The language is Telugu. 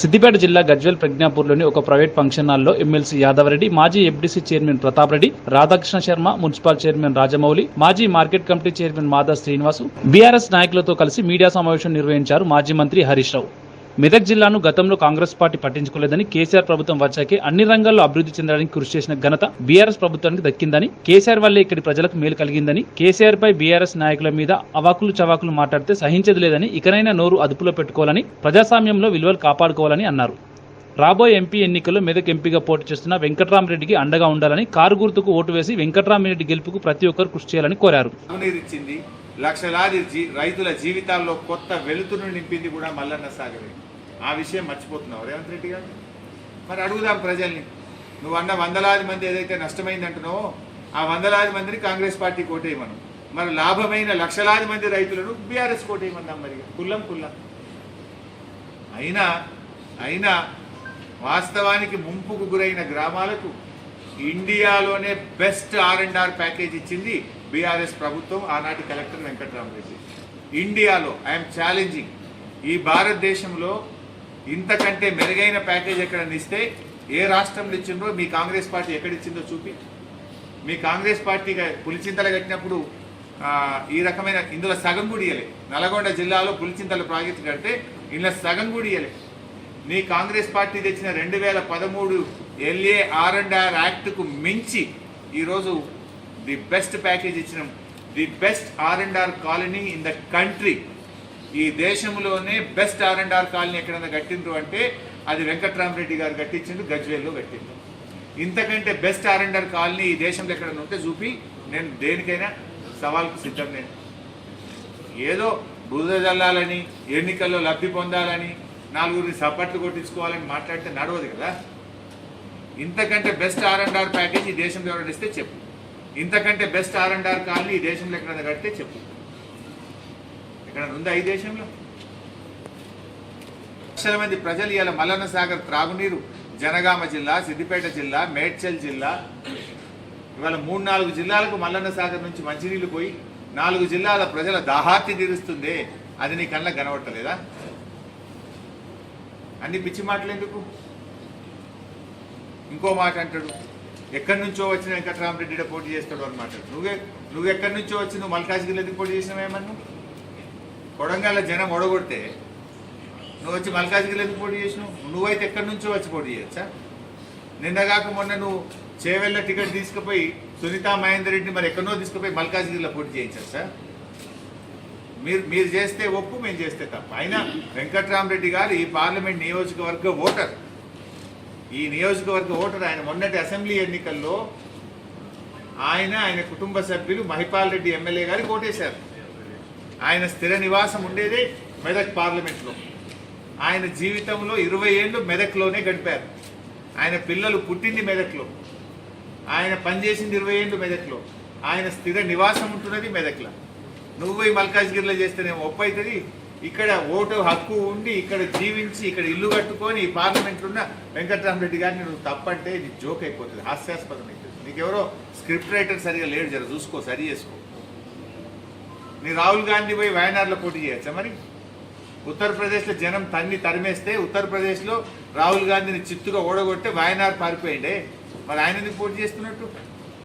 సిద్దిపేట జిల్లా గజ్వెల్ ప్రజ్ఞాపూర్లోని ఒక ప్రైవేట్ ఫంక్షన్ హాల్లో ఎమ్మెల్సీ యాదవరెడ్డి మాజీ FDC chairman Pratap Reddy Radhakrishna Sharma municipal chairman Rajamouli మాజీ మార్కెట్ కమిటీ చైర్మన్ మాదా శ్రీనివాసు బీఆర్ఎస్ నాయకులతో కలిసి మీడియా సమావేశం నిర్వహించారు మాజీ మంత్రి హరీష్ రావు. మెదక్ జిల్లాను గతంలో కాంగ్రెస్ పార్టీ పట్టించుకోలేదని కేసీఆర్ ప్రభుత్వం వచ్చాకే అన్ని రంగాల్లో అభివృద్ధి చెందడానికి కృషి చేసిన ఘనత బీఆర్ఎస్ ప్రభుత్వానికి దక్కిందని కేసీఆర్ వల్లే ఇక్కడి ప్రజలకు మేలు కలిగిందని కేసీఆర్ పై బీఆర్ఎస్ నాయకుల మీద అవాకులు చవాకులు మాట్లాడితే సహించదు లేదని ఇకనైనా నోరు అదుపులో పెట్టుకోవాలని ప్రజాస్వామ్యంలో విలువలు కాపాడుకోవాలని అన్నారు. రాబోయే ఎంపీ ఎన్నికల్లో మెదక్ ఎంపీగా పోటీ చేస్తున్న వెంకట్రామరెడ్డికి అండగా ఉండాలని కారు గుర్తుకు ఓటు వేసి వెంకట్రామరెడ్డి గెలుపుకు ప్రతి ఒక్కరు కృషి చేయాలని కోరారు. లక్షలాది రైతుల జీవితాల్లో కొత్త వెలుతురు నింపింది కూడా మల్లన్న సాగరే. ఆ విషయం మర్చిపోతున్నావు. రేవంత్ రెడ్డి గారు? మరి అడుగుదాం ప్రజల్ని. నువ్వు అన్న వందలాది మంది ఏదైతే నష్టమైందంటున్నావో ఆ వందలాది మందిని కాంగ్రెస్ పార్టీ కోటేయమను. మరి లాభమైన లక్షలాది మంది రైతులను బీఆర్ఎస్ కోటేయమన్నాం మరి. కుల్లం కుల్లం. అయినా అయినా వాస్తవానికి ముంపుకు గురైన గ్రామాలకు ఇండియాలోనే best R and R package ఇచ్చింది బీఆర్ఎస్ ప్రభుత్వం ఆనాటి కలెక్టర్ వెంకటరామరెడ్డి. ఇండియాలో ఐఎమ్ ఛాలెంజింగ్ ఈ భారతదేశంలో ఇంతకంటే మెరుగైన ప్యాకేజ్ ఎక్కడన్నా ఇస్తే ఏ రాష్ట్రంలో ఇచ్చిందో మీ కాంగ్రెస్ పార్టీ ఎక్కడిచ్చిందో చూపి. మీ కాంగ్రెస్ పార్టీ పులిచింతలు కట్టినప్పుడు ఈ రకమైన ఇందులో సగం గుడియలే నల్గొండ జిల్లాలో పులిచింతల ప్రాజెక్టు కడితే ఇందులో సగం గుడియలే నీ కాంగ్రెస్ పార్టీ తెచ్చిన రెండు వేల పదమూడు ఎల్ఏ ఆర్ అండ్ ఆర్ యాక్ట్కు మించి ఈరోజు ది బెస్ట్ ప్యాకేజ్ ఇచ్చినాం. The best R and R colony in the country. ఈ దేశంలోనే best R and R colony ఎక్కడైనా కట్టిండ్రు అంటే అది వెంకట్రామరెడ్డి గారు కట్టించిండు గజ్వేల్లో కట్టిండు ఇంతకంటే best R and R colony ఈ దేశంలో ఎక్కడైనా ఉంటే చూపి. నేను దేనికైనా సవాల్కు సిద్ధం నేను. ఏదో బురద జల్లాలని ఎన్నికల్లో లబ్ధి పొందాలని నాలుగురిని సపట్లు కొట్టించుకోవాలని మాట్లాడితే నడవదు కదా. ఇంతకంటే best R and R package ఈ దేశంలో ఎవరైనా ఇస్తే చెప్పు. ఇంతకంటే best R and R colony ఈ దేశంలో ఎక్కడైనా కడితే చెప్పు. ఎక్కడ ఉందా ఈ దేశంలో. లక్షల మంది ప్రజలు ఇవాళ మల్లన్న సాగర్ త్రాగునీరు జనగామ జిల్లా సిద్దిపేట జిల్లా మేడ్చల్ జిల్లా. ఇవాళ మూడు నాలుగు జిల్లాలకు మల్లన్న సాగర్ నుంచి మంచినీళ్ళు పోయి నాలుగు జిల్లాల ప్రజల దాహార్తి తీరుస్తుంది. అది నీ కళ్ళ కనబట్టలేదా? అన్ని పిచ్చి మాటలు ఎందుకు? ఇంకో మాట అంటాడు ఎక్కడి నుంచో వచ్చిన వెంకట్రామరెడ్డి పోటీ చేస్తాడు అనమాట నువ్వే నువ్వు ఎక్కడి నుంచో వచ్చి నువ్వు మల్కాజ్గిరి ఎందుకు పోటీ చేసినావేమన్నా కొడంగల్ జనం ఒడగొడితే నువ్వు వచ్చి మల్కాజ్గిరి ఎందుకు పోటీ చేసినావు? నువ్వైతే ఎక్కడి నుంచో వచ్చి పోటీ చేయొచ్చా? నిన్నగాక మొన్న నువ్వు చేవెళ్ళ టికెట్ తీసుకుపోయి సునీతా మహేందర్ రెడ్డి మరి ఎక్కడో తీసుకుపోయి మల్కాజ్గిరిలో పోటీ చేయించచ్చా మీరు మీరు చేస్తే ఒప్పు మేము చేస్తే తప్ప. అయినా వెంకట్రామరెడ్డి గారు ఈ పార్లమెంట్ నియోజకవర్గ ఓటర్. ఈ నియోజకవర్గ ఓటర్ ఆయన మొన్నటి అసెంబ్లీ ఎన్నికల్లో ఆయన ఆయన కుటుంబ సభ్యులు మహిపాల్ రెడ్డి ఎమ్మెల్యే గారికి ఓటేశారు. ఆయన స్థిర నివాసం ఉండేదే మెదక్ పార్లమెంట్లో. ఆయన జీవితంలో ఇరవై ఏళ్ళు మెదక్లోనే గడిపారు. ఆయన పిల్లలు పుట్టింది మెదక్లో. ఆయన పనిచేసింది ఇరవై ఏళ్ళు మెదక్లో. ఆయన స్థిర నివాసం ఉంటున్నది మెదక్లో. నువ్వు మల్కాజ్గిరిలో చేస్తేనేమో ఒప్పు అవుతుంది ఇక్కడ ఓటు హక్కు ఉండి ఇక్కడ జీవించి ఇక్కడ ఇల్లు కట్టుకొని ఈ పార్లమెంట్లో ఉన్న వెంకటరామరెడ్డి గారిని నువ్వు తప్పంటే ఇది జోక్ అయిపోతుంది హాస్యాస్పదం అవుతుంది నీకెవరో స్క్రిప్ట్ రైటర్ సరిగా లేడు జర చూసుకో సరి చేసుకో. నీ రాహుల్ గాంధీ పోయి వయనాడులో పోటీ చేయొచ్చా మరి? ఉత్తరప్రదేశ్లో జనం తన్ని తరిమేస్తే ఉత్తరప్రదేశ్లో రాహుల్ గాంధీని చిత్తుగా ఓడగొట్టే వయనాడు పారిపోయిండే. మరి ఆయన ఎందుకు పోటీ చేస్తున్నట్టు?